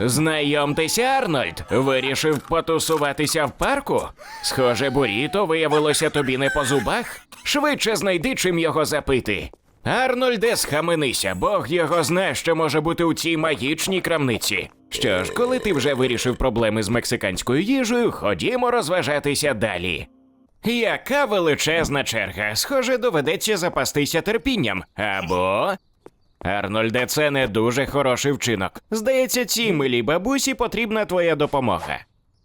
Знайомтеся, Арнольд. Вирішив потусуватися в парку? Схоже, буріто виявилося тобі не по зубах. Швидше знайди, чим його запити. Арнольде, схаменися, Бог його знає, що може бути у цій магічній крамниці. Що ж, коли ти вже вирішив проблеми з мексиканською їжею, ходімо розважатися далі. Яка величезна черга. Схоже, доведеться запастися терпінням. Або. Арнольде, це не дуже хороший вчинок. Здається, цій милій бабусі потрібна твоя допомога.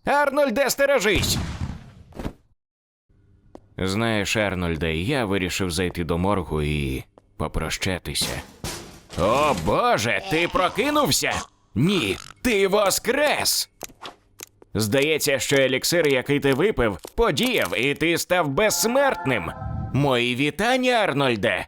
Арнольде, стережись! Знаєш, Арнольде, я вирішив зайти до моргу і попрощатися. О Боже, ти прокинувся? Ні, ти воскрес! Здається, що еліксир, який ти випив, подіяв, і ти став безсмертним. Мої вітання, Арнольде.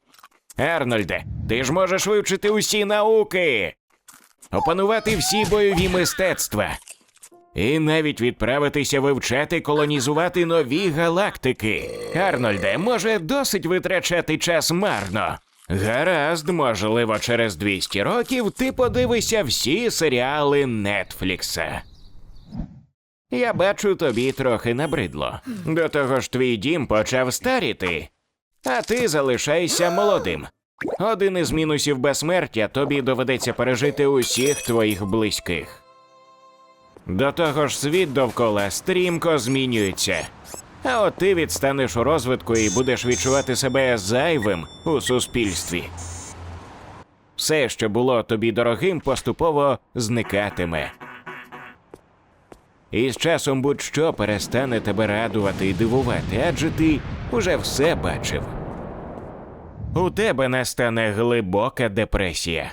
Арнольде, ти ж можеш вивчити усі науки, опанувати всі бойові мистецтва. І навіть відправитися вивчати колонізувати нові галактики. Арнольде, може, досить витрачати час марно. Гаразд, можливо, через 200 років ти подивишся всі серіали Нетфлікса. Я бачу, тобі трохи набридло. До того ж, твій дім почав старіти, а ти залишайся молодим. Один із мінусів безсмертя тобі доведеться пережити усіх твоїх близьких. До того ж, світ довкола стрімко змінюється. А от ти відстанеш у розвитку і будеш відчувати себе зайвим у суспільстві. Все, що було тобі дорогим, поступово зникатиме. І з часом будь-що перестане тебе радувати і дивувати, адже ти уже все бачив. У тебе настане глибока депресія.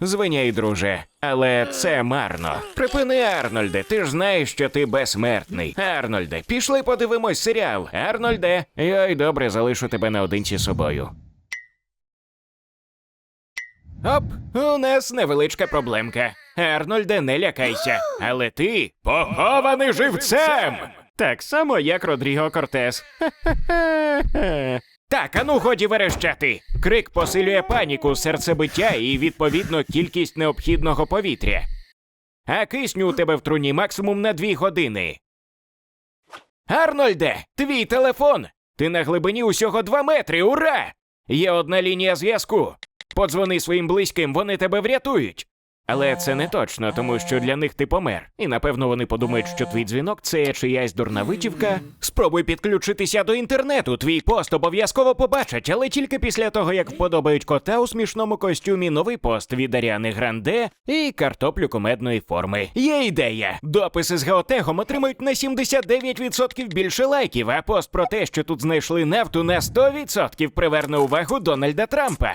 Звиняй, друже, але це марно. Припини, Арнольде, ти ж знаєш, що ти безсмертний. Арнольде, пішли подивимось серіал. Арнольде, йой, добре, залишу тебе наодинці з собою. Оп, у нас невеличка проблемка. Арнольде, не лякайся, але ти похований живцем! Так само, як Родріго Кортес. Ха-ха-ха. Так, ану годі верещати. Крик посилює паніку, серцебиття і, відповідно, кількість необхідного повітря. А кисню у тебе в труні максимум на дві години. Арнольде, твій телефон! Ти на глибині усього два метри, ура! Є одна лінія зв'язку. Подзвони своїм близьким, вони тебе врятують. Але це не точно, тому що для них ти помер. І напевно вони подумають, що твій дзвінок це чиясь дурна витівка. Спробуй підключитися до інтернету. Твій пост обов'язково побачать, але тільки після того, як вподобають кота у смішному костюмі, новий пост від Аріани Гранде і картоплю кумедної форми. Є ідея. Дописи з геотегом отримають на 79% більше лайків, а пост про те, що тут знайшли нафту на 100% приверне увагу Дональда Трампа.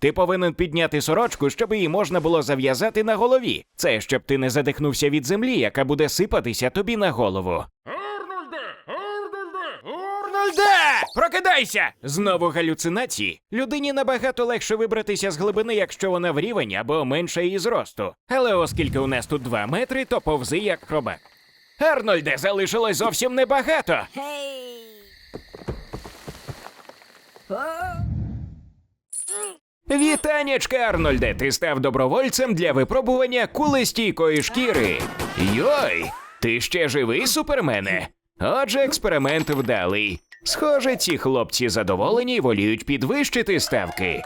Ти повинен підняти сорочку, щоб її можна було зав'язати на голові. Це щоб ти не задихнувся від землі, яка буде сипатися тобі на голову. Арнольде! Арнольде! Арнольде! Прокидайся! Знову галюцинації. Людині набагато легше вибратися з глибини, якщо вона в рівень або менше її зросту. Але оскільки у нас тут два метри, то повзи як хробак. Арнольде, залишилось зовсім небагато. Вітанечка, Арнольде! Ти став добровольцем для випробування кулестійкої шкіри. Йой! Ти ще живий, супермене? Отже, експеримент вдалий. Схоже, ці хлопці задоволені й воліють підвищити ставки.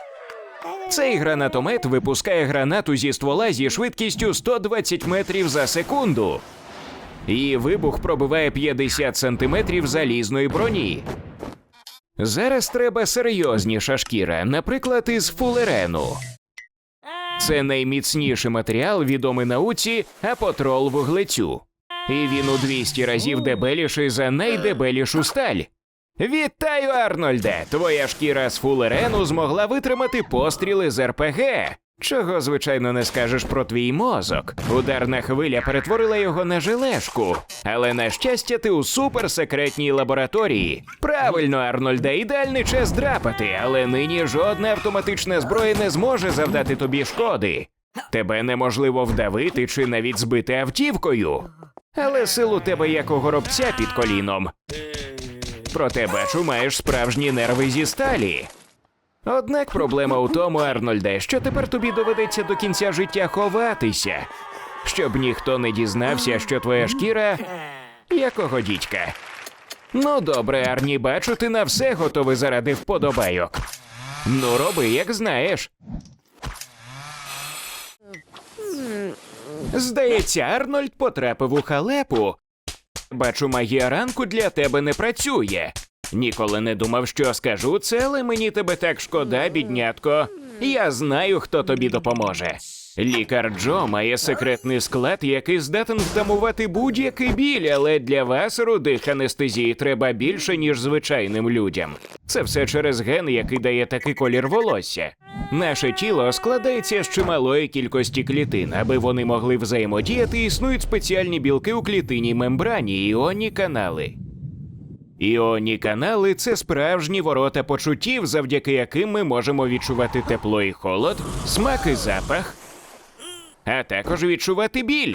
Цей гранатомет випускає гранату зі ствола зі швидкістю 120 метрів за секунду. Її вибух пробиває 50 сантиметрів залізної броні. Зараз треба серйозніша шкіра, наприклад, із фулерену. Це найміцніший матеріал, відомий науці апотрол вуглецю. І він у 200 разів дебеліший за найдебелішу сталь. Вітаю, Арнольде! Твоя шкіра з фулерену змогла витримати постріли з РПГ. Чого, звичайно, не скажеш про твій мозок. Ударна хвиля перетворила його на желешку. Але на щастя, ти у суперсекретній лабораторії. Правильно, Арнольде, ідеальний час драпати, але нині жодна автоматична зброя не зможе завдати тобі шкоди. Тебе неможливо вдавити чи навіть збити автівкою. Але сил у тебе як у горобця під коліном. Проте бачу, маєш справжні нерви зі сталі. Однак проблема у тому, Арнольде, що тепер тобі доведеться до кінця життя ховатися, щоб ніхто не дізнався, що твоя шкіра якого дідька. Ну добре, Арні, бачу, ти на все готовий заради вподобайок. Ну, роби, як знаєш. Здається, Арнольд потрапив у халепу. Бачу, магія ранку для тебе не працює. Ніколи не думав, що скажу це, але мені тебе так шкода, біднятко. Я знаю, хто тобі допоможе. Лікар Джо має секретний склад, який здатен втамувати будь-який біль, але для вас, рудих анестезії, треба більше, ніж звичайним людям. Це все через ген, який дає такий колір волосся. Наше тіло складається з чималої кількості клітин. Аби вони могли взаємодіяти, існують спеціальні білки у клітинній мембрані іонні канали. Іонні канали це справжні ворота почуттів, завдяки яким ми можемо відчувати тепло і холод, смак і запах, а також відчувати біль.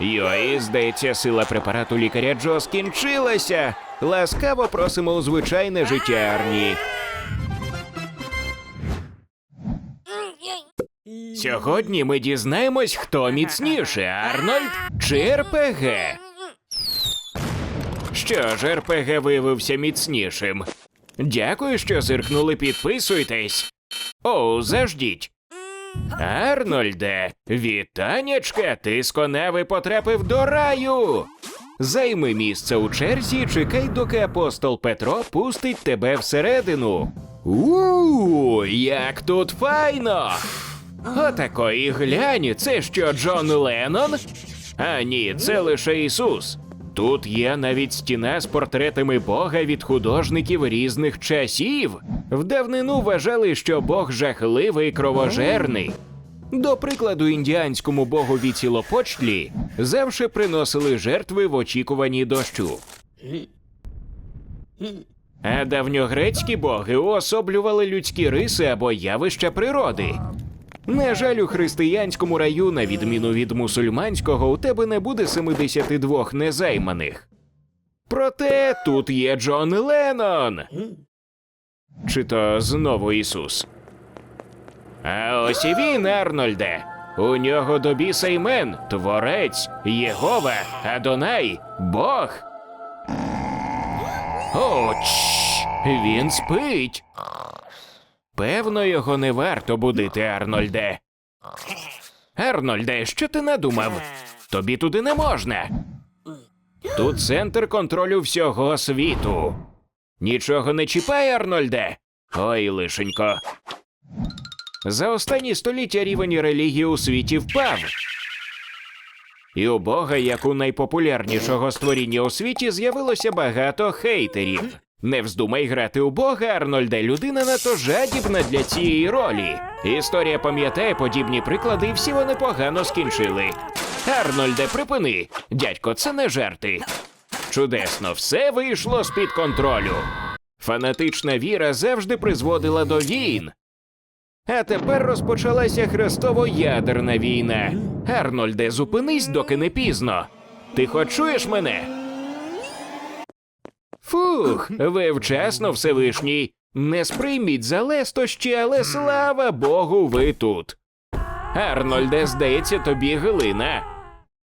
Йой, здається, сила препарату лікаря Джо скінчилася. Ласкаво просимо у звичайне життя Арні. Сьогодні ми дізнаємось, хто міцніше, Арнольд чи РПГ. Що ж, РПГ виявився міцнішим. Дякую, що зиркнули, підписуйтесь. О, заждіть. Арнольде, вітанячка, ти з коневи потрапив до раю. Займи місце у черзі, і чекай, доки апостол Петро пустить тебе всередину. У, як тут файно! Отакої глянь, це що Джон Леннон? А ні, це лише Ісус. Тут є навіть стіна з портретами Бога від художників різних часів. В давнину вважали, що Бог жахливий і кровожерний. До прикладу, індіанському богу Віцілопочлі завше приносили жертви в очікуванні дощу. А давньогрецькі боги уособлювали людські риси або явища природи. На жаль, у християнському раю, на відміну від мусульманського, у тебе не буде 72 незайманих. Проте тут є Джон Леннон. Чи то знову Ісус? А ось і він, Арнольде. У нього до біса імен Творець, Єгова, Адонай, Бог. О, чш, він спить. Певно, його не варто будити, Арнольде. Арнольде, що ти надумав? Тобі туди не можна. Тут центр контролю всього світу. Нічого не чіпай, Арнольде. Ой, лишенько. За останні століття рівень релігії у світі впав. І у Бога, як у найпопулярнішого створіння у світі, з'явилося багато хейтерів. Не вздумай грати у Бога, Арнольде, людина надто жадібна для цієї ролі. Історія пам'ятає подібні приклади, і всі вони погано скінчили. Арнольде, припини. Дядько, це не жарти. Чудесно, все вийшло з-під контролю. Фанатична віра завжди призводила до війн. А тепер розпочалася хрестово-ядерна війна. Арнольде, зупинись, доки не пізно. Ти хоч чуєш мене? Фух, ви вчасно, Всевишній. Не сприйміть за лестощі, але слава Богу, ви тут. Арнольде, здається, тобі глина.